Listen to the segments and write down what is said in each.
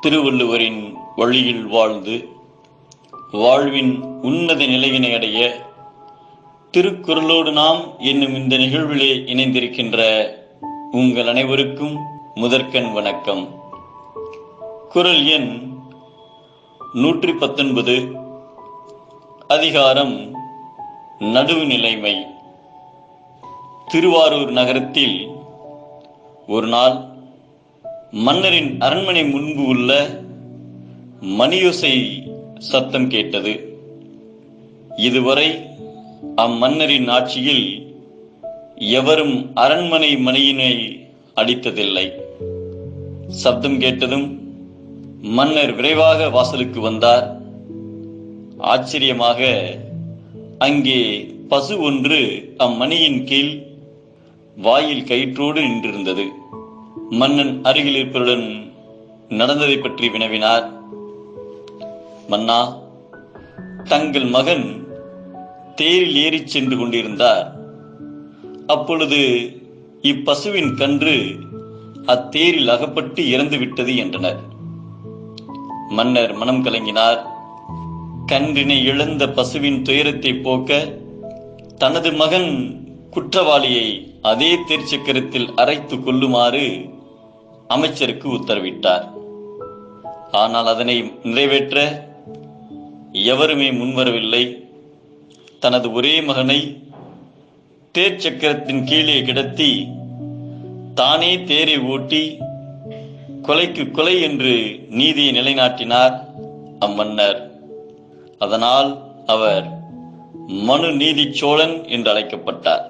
திருவள்ளுவரின் வழியில் வாழ்ந்து வாழ்வின் உன்னத நிலையினை அடைய திருக்குறளோடு நாம் என்னும் இந்த நிகழ்விலே இணைந்திருக்கின்ற உங்கள் அனைவருக்கும் முதற்கண் வணக்கம். குரல் எண் நூற்றி பத்தொன்பது அதிகாரம் நடுவுநிலைமை திருவாரூர் நகரத்தில் ஒரு நாள் மன்னரின் அரண்மனை முன்பு உள்ள மணியோசை சத்தம் கேட்டது. இதுவரை அம்மன்னரின் ஆட்சியில் எவரும் அரண்மனை மணியினை அடித்ததில்லை. சப்தம் கேட்டதும் மன்னர் விரைவாக வாசலுக்கு வந்தார். ஆச்சரியமாக அங்கே பசு ஒன்று அம்மணியின் கீழ் வாயில் கயிற்றோடு நின்றிருந்தது. மன்னன் அருகில் இருப்பவருடன் நடந்ததை பற்றி வினவினார். மன்னா தங்கள் மகன் தேரில் ஏறிச் சென்று கொண்டிருந்தார். அப்பொழுது இப்பசுவின் கன்று அத்தேரில் அகப்பட்டு இறந்து விட்டது என்றனர். மன்னர் மனம் கலங்கினார். கன்றினை இழந்த பசுவின் துயரத்தை போக்க தனது மகன் குற்றவாளியை அதே தேர்ச்சக்கரத்தில் அரைத்து கொள்ளுமாறு அமைச்சருக்கு உத்தரவிட்டார். ஆனால் அதனை நிறைவேற்ற எவருமே முன்வரவில்லை. தனது ஒரே மகனை தேர்ச்சக்கரத்தின் கீழே கிடத்தி தானே தேரை ஓட்டி கொலைக்கு கொலை என்று நீதியை நிலைநாட்டினார் அம்மன்னர். அதனால் அவர் மனு நீதி சோழன் என்று அழைக்கப்பட்டார்.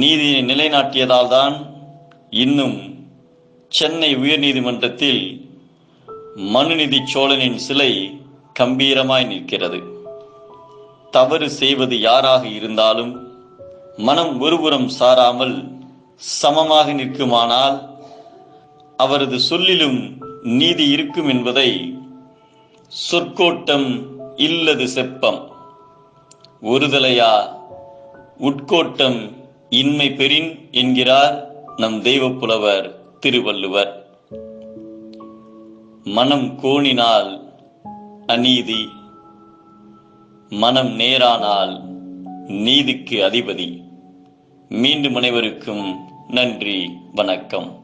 நீதியை நிலைநாட்டியதால் தான் இன்னும் சென்னை உயர்நீதிமன்றத்தில் மனுநிதி சோழனின் சிலை கம்பீரமாய் நிற்கிறது. தவறு செய்வது யாராக இருந்தாலும் மனம் ஒருபுறம் சாராமல் சமமாக நிற்குமானால் அவரது சொல்லிலும் நீதி இருக்கும் என்பதை சொற்கோட்டம் இல்லது செப்பம். ஒருதலையா உட்கோட்டம் இன்மை பெறின் என்கிறார் நம் தெய்வப்புலவர் திருவள்ளுவர். மனம் கோணினால் அநீதி மனம் நேரானால் நீதிக்கு அதிபதி. மீண்டும் அனைவருக்கும் நன்றி வணக்கம்.